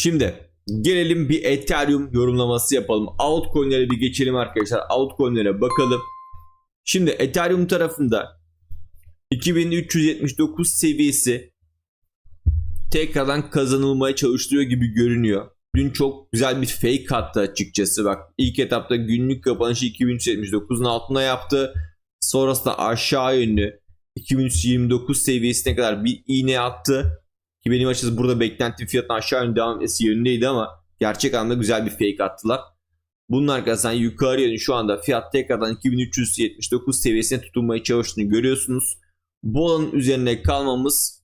Şimdi gelelim bir Ethereum yorumlaması yapalım. Altcoin'lere bir geçelim arkadaşlar. Altcoin'lere bakalım. Şimdi Ethereum tarafında 2379 seviyesi tekrardan kazanılmaya çalışılıyor gibi görünüyor. Dün çok güzel bir fake attı açıkçası. Bak ilk etapta günlük kapanışı 2379'un altına yaptı. Sonrasında aşağı yönlü 2329 seviyesine kadar bir iğne attı. Ki benim açıkçası burada beklenti fiyatın aşağı yönlü devam etmesi yönündeydi ama gerçek anlamda güzel bir fake attılar. Bunun arkasından yukarı yönlü şu anda fiyat tekrardan 2379 seviyesine tutunmaya çalıştığını görüyorsunuz. Bu alanın üzerine kalmamız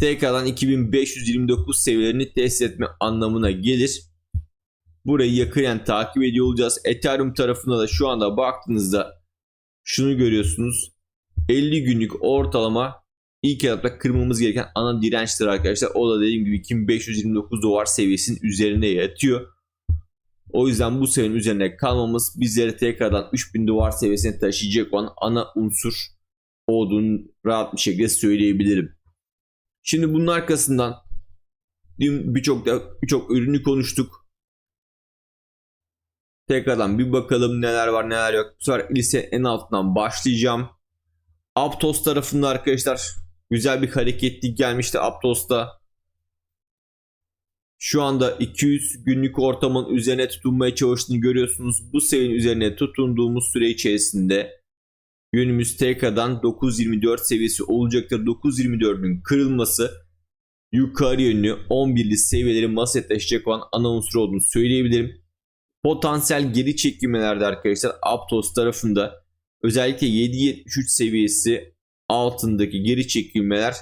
tekrardan 2529 seviyelerini test etme anlamına gelir. Burayı yakinen takip ediyor olacağız. Ethereum tarafında da şu anda baktığınızda şunu görüyorsunuz. 50 günlük ortalama ilk etapta kırmamız gereken ana dirençtir arkadaşlar. O da dediğim gibi 2529 dolar seviyesinin üzerine yatıyor. O yüzden bu seviyenin üzerine kalmamız bizleri tekrardan 3000 dolar seviyesine taşıyacak olan ana unsur olduğunu rahat bir şekilde söyleyebilirim. Şimdi bunun arkasından dün birçok birçok ürünü konuştuk. Tekrardan bir bakalım neler var neler yok. Bu sefer lise en altından başlayacağım. Aptos tarafında arkadaşlar güzel bir hareketlik gelmişti Aptos'ta. Şu anda 200 günlük ortamın üzerine tutunmaya çalıştığını görüyorsunuz. Bu seviyenin üzerine tutunduğumuz süre içerisinde yönümüz tekrardan 9.24 seviyesi olacaktır. 9.24'ün kırılması yukarı yönlü 11'li seviyeleri taşıyacak olan ana unsur olduğunu söyleyebilirim. Potansiyel geri çekilmelerde arkadaşlar Aptos tarafında özellikle 7.73 seviyesi altındaki geri çekilmeler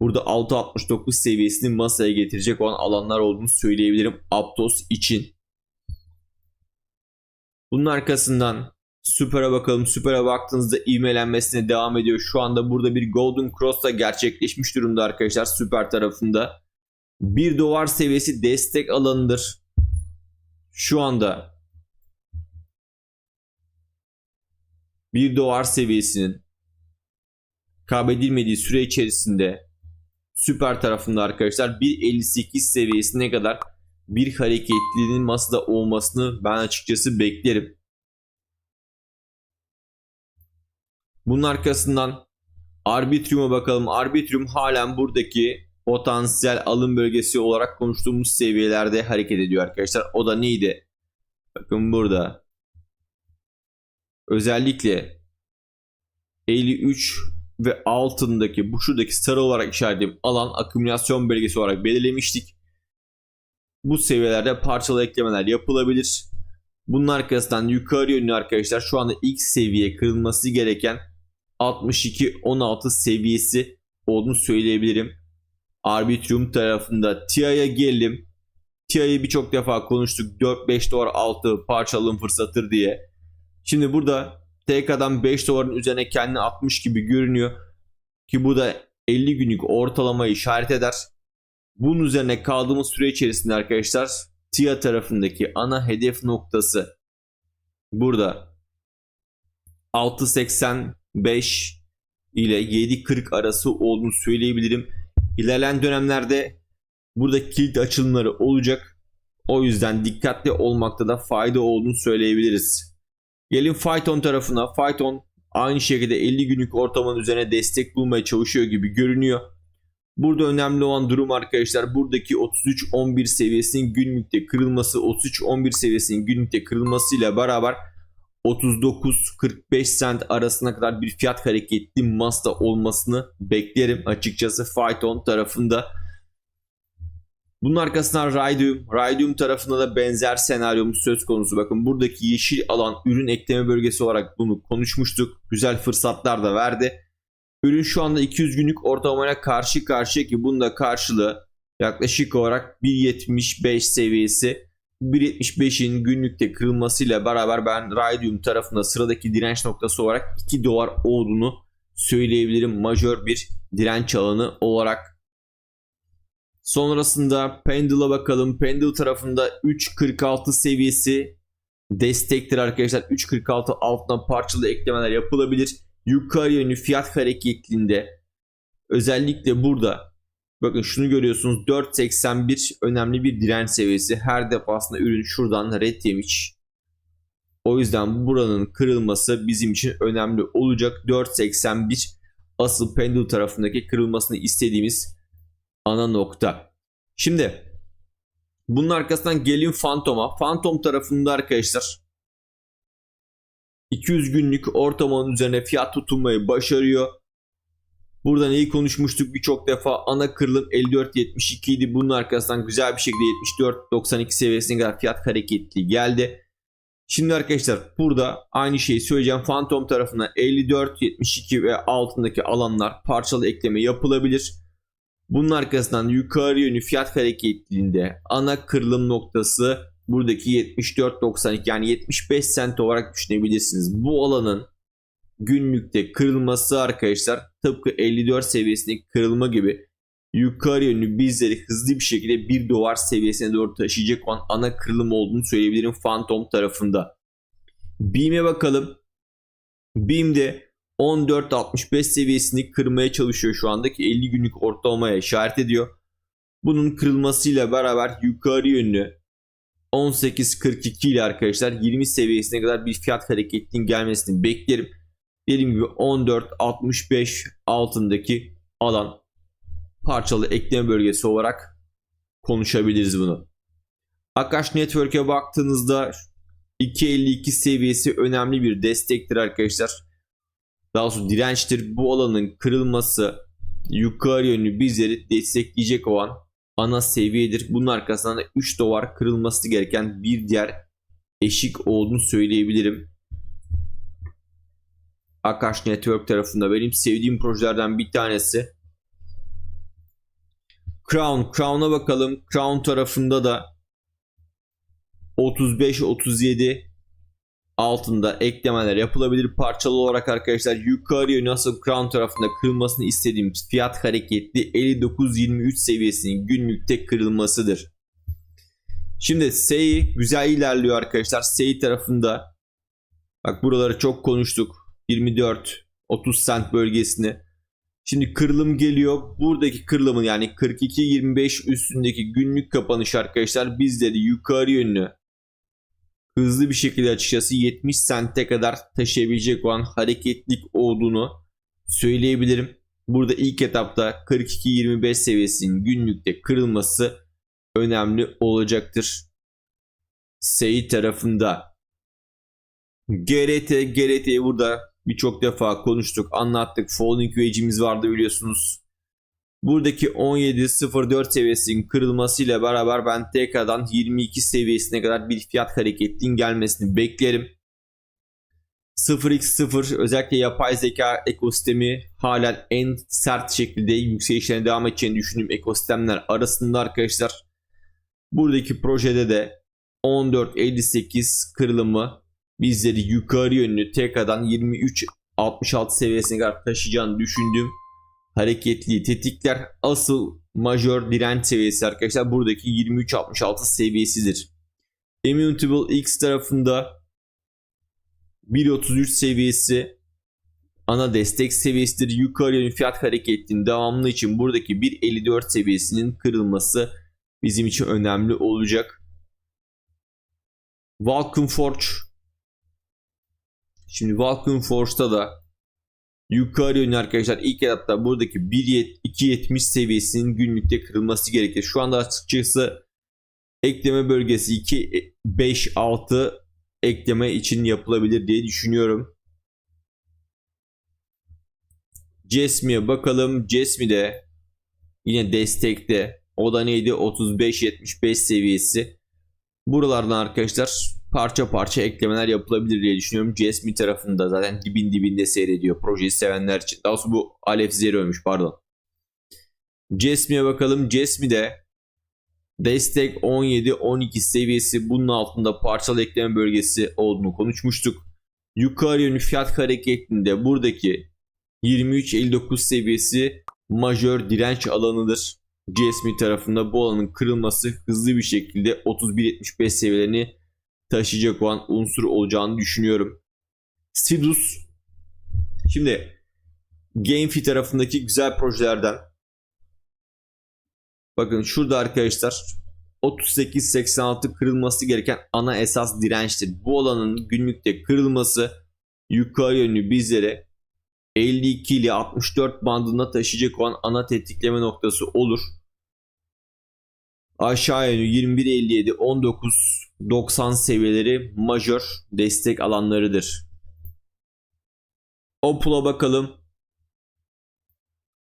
burada 6.69 seviyesini masaya getirecek olan alanlar olduğunu söyleyebilirim Aptos için. Bunun arkasından Süper'e bakalım. Süper'e baktığınızda ivmelenmesine devam ediyor. Şu anda burada bir Golden Cross da gerçekleşmiş durumda arkadaşlar Süper tarafında. 1 dolar seviyesi destek alanıdır. Şu anda 1 dolar seviyesinin kaybedilmediği süre içerisinde Süper tarafında arkadaşlar 1.58 seviyesine kadar bir hareketliliğinin masada olmasını ben açıkçası beklerim. Bunun arkasından Arbitrium'a bakalım. Arbitrium halen buradaki potansiyel alım bölgesi olarak konuştuğumuz seviyelerde hareket ediyor arkadaşlar. O da neydi? Bakın burada. Özellikle 53 ve altındaki bu şuradaki sarı olarak işaretlediğim alan akümülasyon bölgesi olarak belirlemiştik. Bu seviyelerde parçalı eklemeler yapılabilir. Bunun arkasından yukarı yönlü arkadaşlar şu anda ilk seviye kırılması gereken 62-16 seviyesi olduğunu söyleyebilirim. Arbitrium tarafında TIA'ya gelelim. TIA'yı birçok defa konuştuk. 4-5 dolar altı parçalım fırsattır diye. Şimdi burada TK'dan 5 doların üzerine kendini atmış gibi görünüyor. Ki bu da 50 günlük ortalamayı işaret eder. Bunun üzerine kaldığımız süre içerisinde arkadaşlar TIA tarafındaki ana hedef noktası burada 6.85 ile 7.40 arası olduğunu söyleyebilirim. İlerleyen dönemlerde burada kilit açılımları olacak. O yüzden dikkatli olmakta da fayda olduğunu söyleyebiliriz. Gelin Phyton tarafına. Phyton aynı şekilde 50 günlük ortamın üzerine destek bulmaya çalışıyor gibi görünüyor. Burada önemli olan durum arkadaşlar buradaki 33-11 seviyesinin günlükte kırılması 33-11 seviyesinin günlükte kırılmasıyla beraber 39-45 cent arasına kadar bir fiyat hareketli masta olmasını beklerim açıkçası Phyton tarafında. Bunun arkasından Raydium. Raydium tarafında da benzer senaryomuz söz konusu. Bakın buradaki yeşil alan ürün ekleme bölgesi olarak bunu konuşmuştuk. Güzel fırsatlar da verdi. Ürün şu anda 200 günlük ortalamaya karşı karşıya ki bunun da karşılığı yaklaşık olarak 1.75 seviyesi. 1.75'in günlükte kırılmasıyla beraber ben Raydium tarafında sıradaki direnç noktası olarak 2 dolar olduğunu söyleyebilirim. Majör bir direnç alanı olarak. Sonrasında Pendle'a bakalım. Pendle tarafında 3.46 seviyesi destektir arkadaşlar. 3.46 altına parçalı eklemeler yapılabilir. Yukarı yönlü fiyat hareketliğinde özellikle burada Bakın şunu görüyorsunuz 4.81 önemli bir direnç seviyesi. Her defasında ürün şuradan red yemiş. O yüzden buranın kırılması bizim için önemli olacak. 4.81 asıl pendul tarafındaki kırılmasını istediğimiz ana nokta. Şimdi bunun arkasından gelin Phantom'a. Phantom tarafında arkadaşlar 200 günlük ortamın üzerine fiyat tutunmayı başarıyor. Buradan iyi konuşmuştuk birçok defa. Ana kırılım 54.72 idi. Bunun arkasından güzel bir şekilde 74.92 seviyesine kadar fiyat hareketli geldi. Şimdi arkadaşlar burada aynı şeyi söyleyeceğim. Phantom tarafına 54.72 ve altındaki alanlar parçalı ekleme yapılabilir. Bunun arkasından yukarı yönlü fiyat hareketliliğinde ana kırılım noktası buradaki 74.92 yani 75 sent olarak düşünebilirsiniz. Bu alanın günlükte kırılması arkadaşlar tıpkı 54 seviyesindeki kırılma gibi yukarı yönlü bizleri hızlı bir şekilde 1 dolar seviyesine doğru taşıyacak olan ana kırılım olduğunu söyleyebilirim Phantom tarafında. BİM'e bakalım. BİM'de 14.65 seviyesini kırmaya çalışıyor şu andaki 50 günlük ortalamaya işaret ediyor. Bunun kırılmasıyla beraber yukarı yönlü 18.42 ile arkadaşlar 20 seviyesine kadar bir fiyat hareketinin gelmesini beklerim. Dediğim gibi 14.65 altındaki alan parçalı ekleme bölgesi olarak konuşabiliriz bunu. Akash Network'e baktığınızda 2.52 seviyesi önemli bir destektir arkadaşlar. Daha doğrusu dirençtir. Bu alanın kırılması yukarı yönlü bizleri destekleyecek olan ana seviyedir. Bunun arkasından da 3 dolar kırılması gereken bir diğer eşik olduğunu söyleyebilirim. Akash Network tarafında benim sevdiğim projelerden bir tanesi. Crown. Crown'a bakalım. Crown tarafında da 35-37 altında eklemeler yapılabilir. Parçalı olarak arkadaşlar yukarı yönlü nasıl Crown tarafında kırılmasını istediğimiz fiyat hareketli 59-23 seviyesinin günlükte kırılmasıdır. Şimdi SEI güzel ilerliyor arkadaşlar. SEI tarafında bak buraları çok konuştuk. 24 30 sent bölgesine. Şimdi kırılım geliyor. Buradaki kırılımın yani 42-25 üstündeki günlük kapanış arkadaşlar bizleri yukarı yönlü hızlı bir şekilde açıkçası 70 sente kadar taşıyabilecek olan hareketlik olduğunu söyleyebilirim. Burada ilk etapta 42-25 seviyesinin günlükte kırılması önemli olacaktır. SEI tarafında GRT, GRT'yi burada birçok defa konuştuk, anlattık. Falling Wedge'imiz vardı biliyorsunuz. Buradaki 17.04 seviyesinin kırılmasıyla beraber ben tekrardan 22 seviyesine kadar bir fiyat hareketinin gelmesini beklerim. 0x0 özellikle yapay zeka ekosistemi halen en sert şekilde yükselişlerine devam edeceğini düşündüğüm ekosistemler arasında arkadaşlar. Buradaki projede de 14.58 kırılımı bizleri yukarı yönlü tekrardan 23.66 seviyesine kadar taşıyacağını düşündüğüm hareketliği tetikler. Asıl majör direnç seviyesi arkadaşlar buradaki 23.66 seviyesidir. Immutable X tarafında 1.33 seviyesi ana destek seviyesidir. Yukarı yönlü fiyat hareketinin devamlı için buradaki 1.54 seviyesinin kırılması bizim için önemli olacak. Vulcan Forge Şimdi Vulcan Forge'da da yukarı yönlü arkadaşlar ilk etapta buradaki 2.70 seviyesinin günlükte kırılması gerekir. Şu anda açıkçası ekleme bölgesi 2.5-6 ekleme için yapılabilir diye düşünüyorum. Cesmi'ye bakalım. Cesmi de yine destekte. O da neydi? 35-75 seviyesi. Buralardan arkadaşlar parça parça eklemeler yapılabilir diye düşünüyorum. GSM tarafında zaten dibin dibinde seyrediyor. Projeyi sevenler için. Daha doğrusu bu Aleph Zero'ymuş pardon. GSM'ye bakalım. GSM'de destek 17-12 seviyesi bunun altında parçalı ekleme bölgesi olduğunu konuşmuştuk. Yukarı yönlü fiyat hareketinde buradaki 23-59 seviyesi majör direnç alanıdır. GSM tarafında bu alanın kırılması hızlı bir şekilde 31-75 seviyelerini taşıyacak olan unsur olacağını düşünüyorum. Sidus şimdi GameFi tarafındaki güzel projelerden Bakın şurada arkadaşlar 38-86 kırılması gereken ana esas dirençtir. Bu alanın günlükte kırılması yukarı yönlü bizlere 52 ile 64 bandında taşıyacak olan ana tetikleme noktası olur. Aşağı yönlü 21.57 19 90 seviyeleri majör destek alanlarıdır. Opul'a bakalım.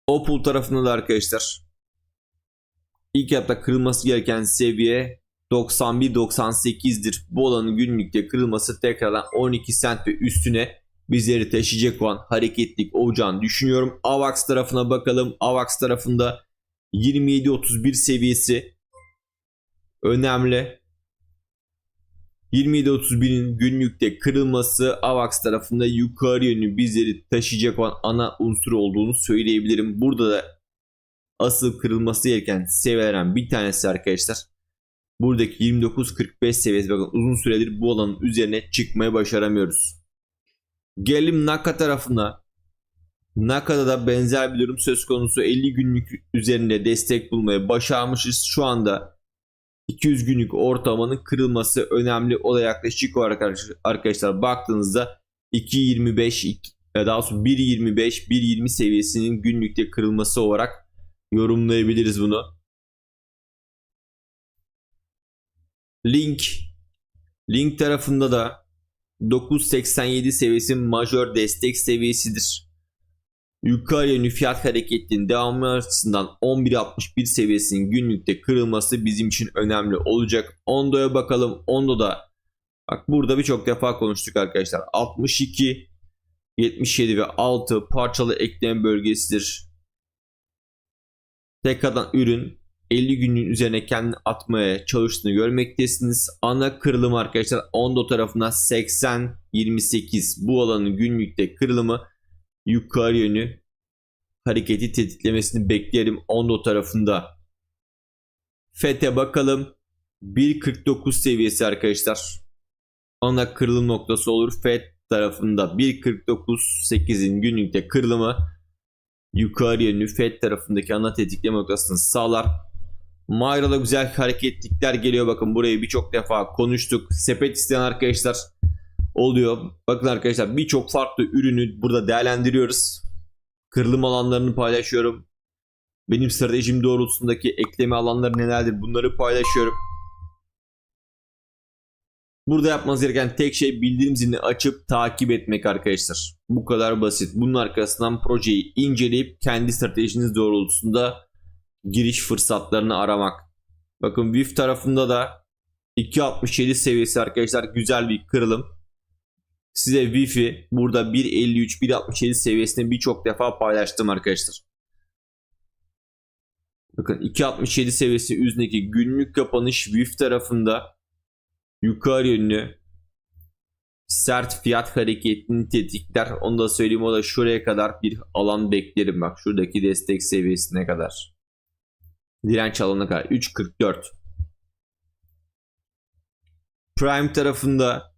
Opul tarafında da arkadaşlar ilk etapta kırılması gereken seviye 91-98'dir. Bu alanın günlükte kırılması tekrardan 12 sent ve üstüne bizleri taşıyacak olan hareketlik olacağını düşünüyorum. AVAX tarafına bakalım. AVAX tarafında 27-31 seviyesi önemli. 27-31'in günlükte kırılması AVAX tarafında yukarı yönlü bizleri taşıyacak olan ana unsur olduğunu söyleyebilirim. Burada da asıl kırılması gereken seviyelerden bir tanesi arkadaşlar. Buradaki 29-45 seviyesi bakın uzun süredir bu alanın üzerine çıkmaya başaramıyoruz. Gelelim Naka tarafına. Naka'da da benzer bir durum söz konusu 50 günlük üzerinde destek bulmaya başarmışız. Şu anda 200 günlük ortalamanın kırılması önemli. O yaklaşık olarak arkadaşlar baktığınızda 2.25 daha sonra 1.25 1.20 seviyesinin günlükte kırılması olarak yorumlayabiliriz bunu. Link Link tarafında da 9.87 seviyesi majör destek seviyesidir. Yukarı yönlü fiyat hareketinin devamı açısından 11.61 seviyesinin günlükte kırılması bizim için önemli olacak. Ondo'ya bakalım. Ondo'da bak burada birçok defa konuştuk arkadaşlar. 62 77 ve 6 parçalı eklem bölgesidir. Tekrardan ürün 50 günün üzerine kendini atmaya çalıştığını görmektesiniz. Ana kırılım arkadaşlar Ondo tarafından 80-28 bu alanın günlükte kırılımı yukarı yönü hareketi tetiklemesini beklerim Ondo tarafında. FET'e bakalım. 1.49 seviyesi arkadaşlar. Ana kırılım noktası olur. FET tarafında 1.49.8'in günlükte kırılımı yukarı yönlü FED tarafındaki ana tetikleme noktasını sağlar. Mayra'da güzel hareketlikler geliyor. Bakın burayı birçok defa konuştuk. Sepet isteyen arkadaşlar oluyor. Bakın arkadaşlar birçok farklı ürünü burada değerlendiriyoruz. Kırılım alanlarını paylaşıyorum. Benim stratejim doğrultusundaki ekleme alanları nelerdir bunları paylaşıyorum. Burada yapmanız gereken tek şey bildirim zilini açıp takip etmek arkadaşlar. Bu kadar basit. Bunun arkasından projeyi inceleyip kendi stratejiniz doğrultusunda giriş fırsatlarını aramak. Bakın WIF tarafında da 2.67 seviyesi arkadaşlar güzel bir kırılım. Size Wi-Fi burada 1.53 1.67 seviyesinde birçok defa paylaştım arkadaşlar. Bakın 2.67 seviyesi üzerindeki günlük kapanış WIF tarafında yukarı yönlü sert fiyat hareketini tetikler. Onu da söyleyeyim o da şuraya kadar bir alan beklerim bak şuradaki destek seviyesine kadar. Direnç alanına kadar 3.44. Prime tarafında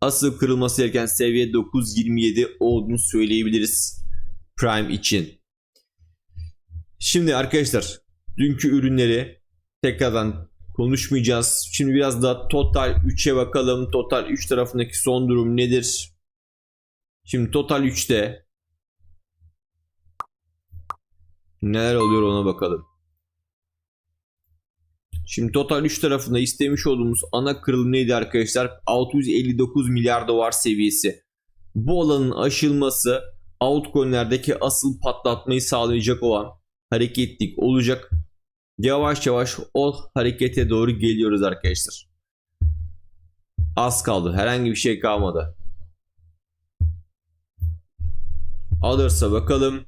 asıl kırılması gereken seviye 9.27 olduğunu söyleyebiliriz Prime için. Şimdi arkadaşlar dünkü ürünleri tekrardan konuşmayacağız. Şimdi biraz da Total 3'e bakalım. Total 3 tarafındaki son durum nedir? Şimdi Total 3'te neler oluyor ona bakalım. Şimdi Total 3 tarafında istemiş olduğumuz ana kırılım neydi arkadaşlar? 659 milyar dolar seviyesi. Bu alanın aşılması altcoin'lerdeki asıl patlatmayı sağlayacak olan hareketlik olacak. Yavaş yavaş o harekete doğru geliyoruz arkadaşlar. Az kaldı. Herhangi bir şey kalmadı. Alırsa bakalım.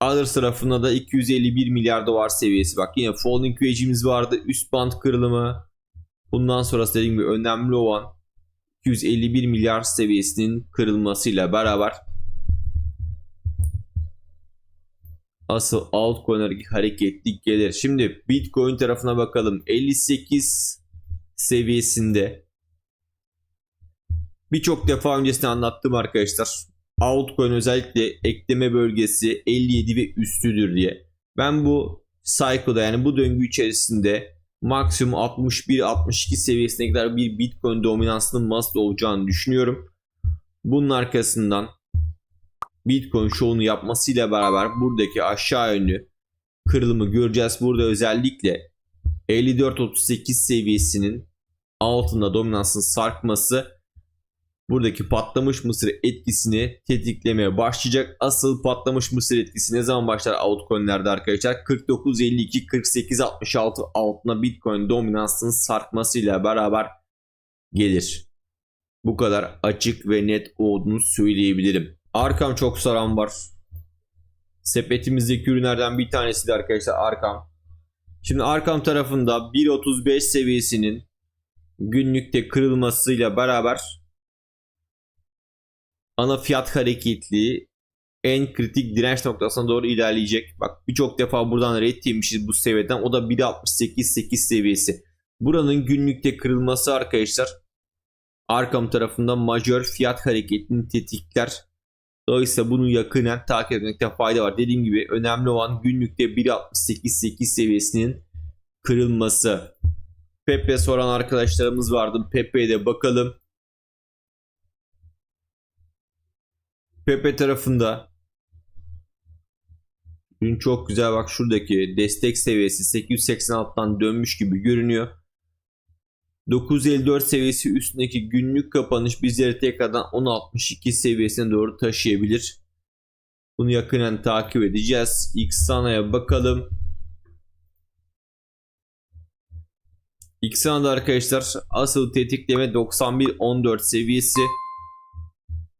Alır tarafında da 251 milyar dolar seviyesi. Bak yine falling wedge'imiz vardı. Üst band kırılımı. Bundan sonra dediğim gibi önemli olan 251 milyar seviyesinin kırılmasıyla beraber asıl altcoin'lerdeki hareketlik gelir. Şimdi Bitcoin tarafına bakalım. 58 seviyesinde birçok defa öncesinde anlattım arkadaşlar. Altcoin özellikle ekleme bölgesi 57 ve üstüdür diye. Ben bu cycle'da yani bu döngü içerisinde maksimum 61-62 seviyesine kadar bir Bitcoin dominansının must olacağını düşünüyorum. Bunun arkasından Bitcoin şovunu yapmasıyla beraber buradaki aşağı yönlü kırılımı göreceğiz. Burada özellikle 54-38 seviyesinin altında dominansın sarkması buradaki patlamış mısır etkisini tetiklemeye başlayacak. Asıl patlamış mısır etkisi ne zaman başlar altcoin'lerde arkadaşlar? 49.52-48.66 altına Bitcoin dominansının sarkmasıyla beraber gelir. Bu kadar açık ve net olduğunu söyleyebilirim. Arkam çok saran var. Sepetimizdeki ürünlerden bir tanesi de arkadaşlar arkam. Şimdi arkam tarafında 1.35 seviyesinin günlükte kırılmasıyla beraber ana fiyat hareketliği en kritik direnç noktasına doğru ilerleyecek. Bak birçok defa buradan red yemişiz bu seviyeden. O da 1.68.8 seviyesi. Buranın günlükte kırılması arkadaşlar arkam tarafında majör fiyat hareketini tetikler. Dolayısıyla bunu yakinen takip etmekte fayda var. Dediğim gibi önemli olan günlükte 1.68.8 seviyesinin kırılması. Pepe soran arkadaşlarımız vardı. Pepe'ye de bakalım. Pepe tarafında Dün çok güzel bak şuradaki destek seviyesi 886'dan dönmüş gibi görünüyor. 954 seviyesi üstündeki günlük kapanış bizleri tekrardan 1062 seviyesine doğru taşıyabilir. Bunu yakinen takip edeceğiz. Xana'ya bakalım. Xana'da arkadaşlar asıl tetikleme 91.14 seviyesi.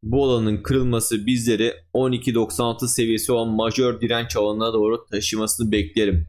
Bu alanın kırılması bizleri 12.96 seviyesi olan majör direnç alanına doğru taşımasını beklerim.